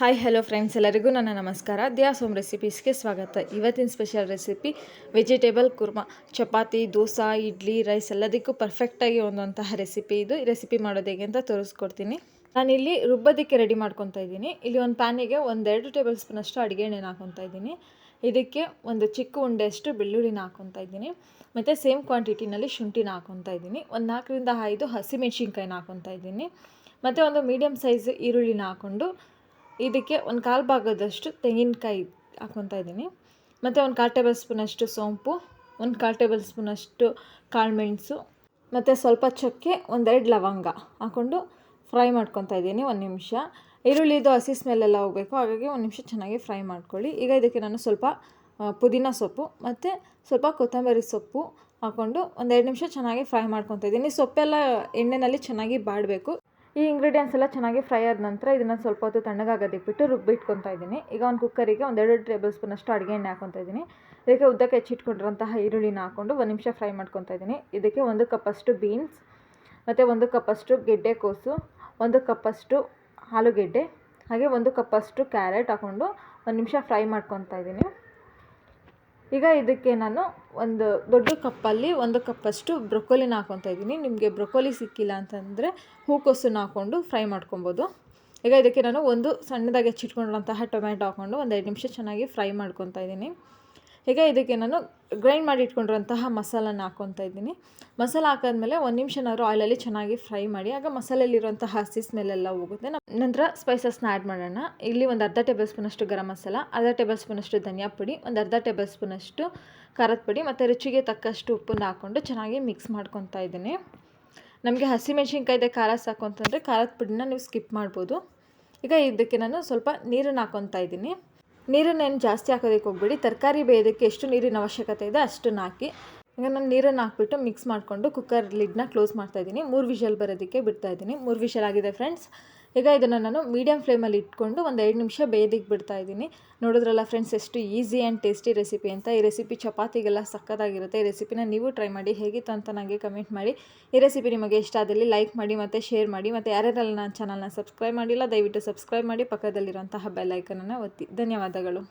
Hi hello friends ಎಲ್ಲರಿಗೂ ನನ್ನ ನಮಸ್ಕಾರ. ದ್ಯಾಸ್ ಹೋಮ್ ರೆಸಿಪೀಸ್ಗೆ ಸ್ವಾಗತ. ಇವತ್ತಿನ special recipe vegetable kurma chapati, dosa, idli rice ಎಲ್ಲದಕ್ಕೂ ಪರ್ಫೆಕ್ಟಾಗಿ ಹೊಂದುವಂತಹ ರೆಸಿಪಿ ಇದು. ರೆಸಿಪಿ ಮಾಡೋದು ಹೇಗೆ ಅಂತ ತೋರಿಸ್ಕೊಡ್ತೀನಿ. ನಾನಿಲ್ಲಿ ರುಬ್ಬೋದಕ್ಕೆ ರೆಡಿ ಮಾಡ್ಕೊತಾ ಇದ್ದೀನಿ. ಇಲ್ಲಿ ಒಂದು ಪ್ಯಾನಿಗೆ ಒಂದೆರಡು ಟೇಬಲ್ ಸ್ಪೂನಷ್ಟು ಅಡುಗೆ ಎಣ್ಣೆನ ಹಾಕೊತಾ ಇದ್ದೀನಿ. ಇದಕ್ಕೆ ಒಂದು ಚಿಕ್ಕ ಉಂಡೆಯಷ್ಟು ಬೆಳ್ಳುಳ್ಳಿನ ಹಾಕೊತಾ ಇದ್ದೀನಿ. ಮತ್ತು ಸೇಮ್ ಕ್ವಾಂಟಿಟಿನಲ್ಲಿ ಶುಂಠಿನ ಹಾಕೊತಾ ಇದ್ದೀನಿ. ಒಂದು ನಾಲ್ಕರಿಂದ ಐದು ಹಸಿಮೆಣ್ಸಿನ್ಕಾಯಿನ ಹಾಕೊತಾ ಇದ್ದೀನಿ. ಮತ್ತು ಒಂದು ಮೀಡಿಯಮ್ ಸೈಜ್ ಈರುಳ್ಳಿನ ಹಾಕ್ಕೊಂಡು ಇದಕ್ಕೆ ಒಂದು ಕಾಲು ಭಾಗದಷ್ಟು ತೆಂಗಿನಕಾಯಿ ಹಾಕ್ಕೊತಾ ಇದ್ದೀನಿ. ಮತ್ತು ಒಂದು ಕಾಲು ಟೇಬಲ್ ಸ್ಪೂನಷ್ಟು ಸೋಂಪು, ಒಂದು ಕಾಲು ಟೇಬಲ್ ಸ್ಪೂನಷ್ಟು ಕಾಳುಮೆಣಸು ಮತ್ತು ಸ್ವಲ್ಪ ಚಕ್ಕೆ, ಒಂದೆರಡು ಲವಂಗ ಹಾಕ್ಕೊಂಡು ಫ್ರೈ ಮಾಡ್ಕೊತಾ ಇದ್ದೀನಿ ಒಂದು ನಿಮಿಷ. ಈರುಳ್ಳಿದು ಹಸಿ ಸ್ಮೆಲ್ಲೆಲ್ಲ ಹೋಗಬೇಕು, ಹಾಗಾಗಿ ಒಂದು ನಿಮಿಷ ಚೆನ್ನಾಗಿ ಫ್ರೈ ಮಾಡ್ಕೊಳ್ಳಿ. ಈಗ ಇದಕ್ಕೆ ನಾನು ಸ್ವಲ್ಪ ಪುದೀನ ಸೊಪ್ಪು ಮತ್ತು ಸ್ವಲ್ಪ ಕೊತ್ತಂಬರಿ ಸೊಪ್ಪು ಹಾಕ್ಕೊಂಡು ಒಂದೆರಡು ನಿಮಿಷ ಚೆನ್ನಾಗಿ ಫ್ರೈ ಮಾಡ್ಕೊತಾ ಇದ್ದೀನಿ. ಸೊಪ್ಪೆಲ್ಲ ಎಣ್ಣೆಯಲ್ಲಿ ಚೆನ್ನಾಗಿ ಬಾಡಬೇಕು. ಈ ಇಂಗ್ರೀಡಿಯೆಂಟ್ಸ್ ಎಲ್ಲ ಚೆನ್ನಾಗಿ ಫ್ರೈ ಆದ ನಂತರ ಇದನ್ನು ಸ್ವಲ್ಪ ಹೊತ್ತು ತಣ್ಣಗಾಗೋದಕ್ಕೆ ಬಿಟ್ಟು ರುಬ್ಬಿಟ್ಕೊತಾ ಇದ್ದೀನಿ. ಈಗ ಒಂದು ಕುಕ್ಕರಿಗೆ ಒಂದೆರಡು ಟೇಬಲ್ ಸ್ಪೂನಷ್ಟು ಅಡುಗೆ ಎಣ್ಣೆ ಹಾಕೊತಾ ಇದ್ದೀನಿ. ಇದಕ್ಕೆ ಉದ್ದಕ್ಕೆ ಹೆಚ್ಚಿಟ್ಕೊಂಡಿರೋಂತಹ ಈರುಳ್ಳಿನ ಹಾಕ್ಕೊಂಡು ಒಂದು ನಿಮಿಷ ಫ್ರೈ ಮಾಡ್ಕೊತಾ ಇದ್ದೀನಿ. ಇದಕ್ಕೆ ಒಂದು ಕಪ್ಪಷ್ಟು ಬೀನ್ಸ್ ಮತ್ತು ಒಂದು ಕಪ್ಪಷ್ಟು ಗೆಡ್ಡೆಕೋಸು ಒಂದು ಕಪ್ಪಷ್ಟು ಆಲೂಗೆಡ್ಡೆ, ಹಾಗೆ ಒಂದು ಕಪ್ಪಷ್ಟು ಕ್ಯಾರೆಟ್ ಹಾಕ್ಕೊಂಡು ಒಂದು ನಿಮಿಷ ಫ್ರೈ ಮಾಡ್ಕೊತಾ ಇದ್ದೀನಿ. ಈಗ ಇದಕ್ಕೆ ನಾನು ಒಂದು ದೊಡ್ಡ ಕಪ್ಪಲ್ಲಿ ಒಂದು ಕಪ್ಪಷ್ಟು ಬ್ರೊಕೊಲಿನ ಹಾಕ್ಕೊತಾ ಇದ್ದೀನಿ. ನಿಮಗೆ ಬ್ರೊಕೊಲಿ ಸಿಕ್ಕಿಲ್ಲ ಅಂತಂದರೆ ಹೂಕೋಸನ್ನು ಹಾಕ್ಕೊಂಡು ಫ್ರೈ ಮಾಡ್ಕೊಬೋದು. ಈಗ ಇದಕ್ಕೆ ನಾನು ಒಂದು ಸಣ್ಣದಾಗಿ ಹೆಚ್ಚಿಟ್ಕೊಂಡಂತಹ ಟೊಮೆಟೊ ಹಾಕ್ಕೊಂಡು ಒಂದು ಎರಡು ನಿಮಿಷ ಚೆನ್ನಾಗಿ ಫ್ರೈ ಮಾಡ್ಕೊತಾ ಇದ್ದೀನಿ. ಈಗ ಇದಕ್ಕೆ ನಾನು ಗ್ರೈಂಡ್ ಮಾಡಿ ಇಟ್ಕೊಂಡಿರೋಂತಹ ಮಸಾಲನ ಹಾಕ್ಕೊತಾ ಇದ್ದೀನಿ. ಮಸಾಲ ಹಾಕಾದ್ಮೇಲೆ ಒಂದು ನಿಮಿಷನಾದ್ರು ಆಯಿಲಲ್ಲಿ ಚೆನ್ನಾಗಿ ಫ್ರೈ ಮಾಡಿ, ಆಗ ಮಸಾಲೆಯಲ್ಲಿರುವಂತಹ ಹಸಿ ಸ್ಮೆಲ್ ಎಲ್ಲ ಹೋಗುತ್ತೆ ನಂತರ ಸ್ಪೈಸಸ್ನ ಆ್ಯಡ್ ಮಾಡೋಣ. ಇಲ್ಲಿ ಒಂದು ಅರ್ಧ ಟೇಬಲ್ ಸ್ಪೂನಷ್ಟು ಗರಂ ಮಸಾಲ, ಅರ್ಧ ಟೇಬಲ್ ಸ್ಪೂನಷ್ಟು ಧನಿಯಾ ಪುಡಿ, ಒಂದು ಅರ್ಧ ಟೇಬಲ್ ಸ್ಪೂನಷ್ಟು ಖಾರದ ಪುಡಿ ಮತ್ತು ರುಚಿಗೆ ತಕ್ಕಷ್ಟು ಉಪ್ಪನ್ನು ಹಾಕ್ಕೊಂಡು ಚೆನ್ನಾಗಿ ಮಿಕ್ಸ್ ಮಾಡ್ಕೊತಾ ಇದ್ದೀನಿ. ನಮಗೆ ಹಸಿಮೆಣ್ಸಿನ್ಕಾಯ್ದೆ ಖಾರ ಸಾಕು ಅಂತಂದರೆ ಖಾರದ ಪುಡಿನ ನೀವು ಸ್ಕಿಪ್ ಮಾಡ್ಬೋದು. ಈಗ ಇದಕ್ಕೆ ನಾನು ಸ್ವಲ್ಪ ನೀರನ್ನು ಹಾಕ್ಕೊತಾ ಇದ್ದೀನಿ. ನೀರನ್ನೇನು ಜಾಸ್ತಿ ಹಾಕೋದಕ್ಕೆ ಹೋಗ್ಬೇಡಿ. ತರಕಾರಿ ಬೇಯೋದಕ್ಕೆ ಎಷ್ಟು ನೀರಿನ ಅವಶ್ಯಕತೆ ಇದೆ ಅಷ್ಟನ್ನು ಹಾಕಿ. ಈಗ ನಾನು ನೀರನ್ನು ಹಾಕ್ಬಿಟ್ಟು ಮಿಕ್ಸ್ ಮಾಡಿಕೊಂಡು ಕುಕ್ಕರ್ ಲಿಡ್ನ ಕ್ಲೋಸ್ ಮಾಡ್ತಾ ಇದ್ದೀನಿ. ಮೂರು ವಿಷಲ್ ಬರೋದಕ್ಕೆ ಬಿಡ್ತಾ ಇದ್ದೀನಿ. ಮೂರು ವಿಷಲ್ ಆಗಿದೆ ಫ್ರೆಂಡ್ಸ್ ಈಗ ಇದನ್ನು ನಾನು ಮೀಡಿಯಮ್ ಫ್ಲೇಮಲ್ಲಿ ಇಟ್ಕೊಂಡು ಒಂದು ಎರಡು ನಿಮಿಷ ಬೇಯದಿಗೆ ಬಿಡ್ತಾ ಇದ್ದೀನಿ. ನೋಡಿದ್ರಲ್ಲ ಫ್ರೆಂಡ್ಸ್ ಎಷ್ಟು ಈಸಿ ಆ್ಯಂಡ್ ಟೇಸ್ಟಿ ರೆಸಿಪಿ ಅಂತ. ಈ ರೆಸಿಪಿ ಚಪಾತಿಗೆಲ್ಲ ಸಕ್ಕತ್ತಾಗಿರುತ್ತೆ. ಈ ರೆಸಿಪಿನ ನೀವು ಟ್ರೈ ಮಾಡಿ, ಹೇಗಿತ್ತು ಅಂತ ನನಗೆ ಕಮೆಂಟ್ ಮಾಡಿ. ಈ ರೆಸಿಪಿ ನಿಮಗೆ ಇಷ್ಟ ಆದಲ್ಲಿ ಲೈಕ್ ಮಾಡಿ ಮತ್ತು ಶೇರ್ ಮಾಡಿ. ಮತ್ತು ಯಾರ್ಯಾರೆಲ್ಲ ನನ್ನ ಚಾನಲ್ನ ಸಬ್ಸ್ಕ್ರೈಬ್ ಮಾಡಿಲ್ಲ, ದಯವಿಟ್ಟು ಸಬ್ಸ್ಕ್ರೈಬ್ ಮಾಡಿ. ಪಕ್ಕದಲ್ಲಿರುವಂತಹ ಬೆಲ್ಲೈಕನನ್ನು ಒತ್ತಿ. ಧನ್ಯವಾದಗಳು.